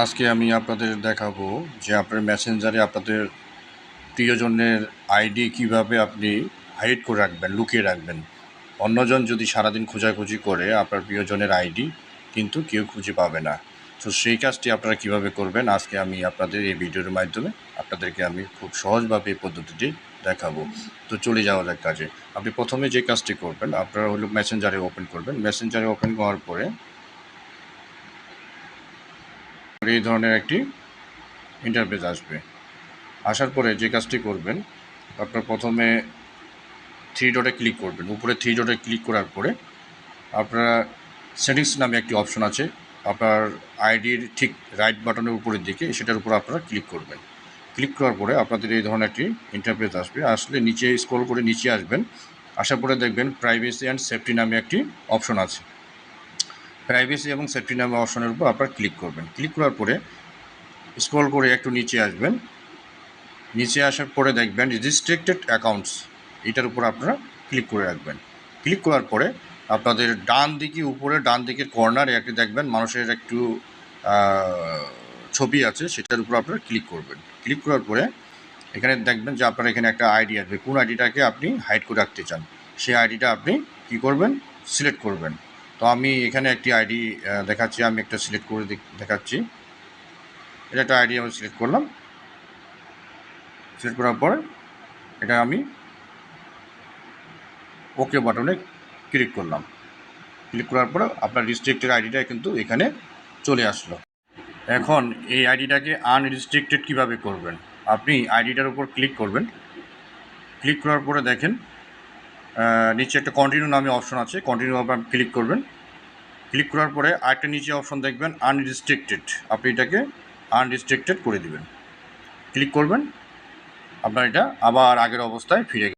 আজকে আমি আপনাদের দেখাবো যে আপনার মেসেঞ্জারে আপনাদের প্রিয়জনের আইডি কীভাবে আপনি হাইড করে রাখবেন, লুকিয়ে রাখবেন। অন্যজন যদি সারাদিন খোঁজাখুঁজি করে আপনার প্রিয়জনের আইডি কিন্তু কেউ খুঁজে পাবে না। তো সেই কাজটি আপনারা কীভাবে করবেন, আজকে আমি আপনাদের এই ভিডিওর মাধ্যমে আপনাদেরকে আমি খুব সহজভাবে এই পদ্ধতিটি দেখাবো। তো চলে যাওয়া যাক কাজে। আপনি প্রথমে যে কাজটি করবেন, আপনারা হলো মেসেঞ্জারে ওপেন করবেন। মেসেঞ্জারে ওপেন করার পরে এই ধরনের একটি ইন্টারফেস আসবে। আসার পরে যে কাজটি করবেন, আপনার প্রথমে থ্রি ডটে ক্লিক করবেন। উপরে থ্রি ডটে ক্লিক করার পরে আপনারা সেটিংস নামে একটি অপশন আছে। আপনার আইডির ঠিক রাইট বাটনের উপরের দিকে সেটার উপর আপনারা ক্লিক করবেন। ক্লিক করার পরে আপনাদের এই ধরনের একটি ইন্টারফেস আসবে। আসলে নিচে স্ক্রল করে নিচে আসবেন। আসার পরে দেখবেন প্রাইভেসি অ্যান্ড সেফটি নামে একটি অপশন আছে। প্রাইভেসি এবং সেফটি নামে অপশনের উপর আপনারা ক্লিক করবেন। ক্লিক করার পরে স্ক্রল করে একটু নিচে আসবেন। নিচে আসার পরে দেখবেন রেজিস্ট্রেক্টেড অ্যাকাউন্টস এটার উপর আপনারা ক্লিক করে রাখবেন। ক্লিক করার পরে আপনাদের ডান দিকে, উপরে, ডান দিকের কর্নারে একটি দেখবেন মানুষের একটু ছবি আছে, সেটার উপর আপনারা ক্লিক করবেন। ক্লিক করার পরে এখানে দেখবেন যে আপনার এখানে একটা আইডি আসবে। কোন আইডিটাকে আপনি হাইড করে রাখতে চান? সেই আইডিটা আপনি কি করবেন? সিলেক্ট করবেন। তো আমি এখানে একটি আইডি দেখাচ্ছি, আমি একটা সিলেক্ট করে দেখাচ্ছি। এটা একটা আইডি আমি সিলেক্ট করলাম। সিলেক্ট করার পরে এটা আমি ওকে বাটনে ক্লিক করলাম। ক্লিক করার পরে আপনার রিস্ট্রিক্টেড আইডিটা কিন্তু এখানে চলে আসলো। এখন এই আইডিটাকে আনরিস্ট্রিক্টেড কীভাবে করবেন? আপনি আইডিটার উপর ক্লিক করবেন। ক্লিক করার পরে দেখেন নিচে একটা কন্টিনিউ নামে অপশন আছে। কন্টিনিউ আপনার ক্লিক করবেন। ক্লিক করার পরে আরেকটা নিচে অপশন দেখবেন আনরিস্ট্রিক্টেড আপনি এটাকে আনরিস্ট্রিক্টেড করে দিবেন। ক্লিক করবেন। আপনার এটা আবার আগের অবস্থায় ফিরে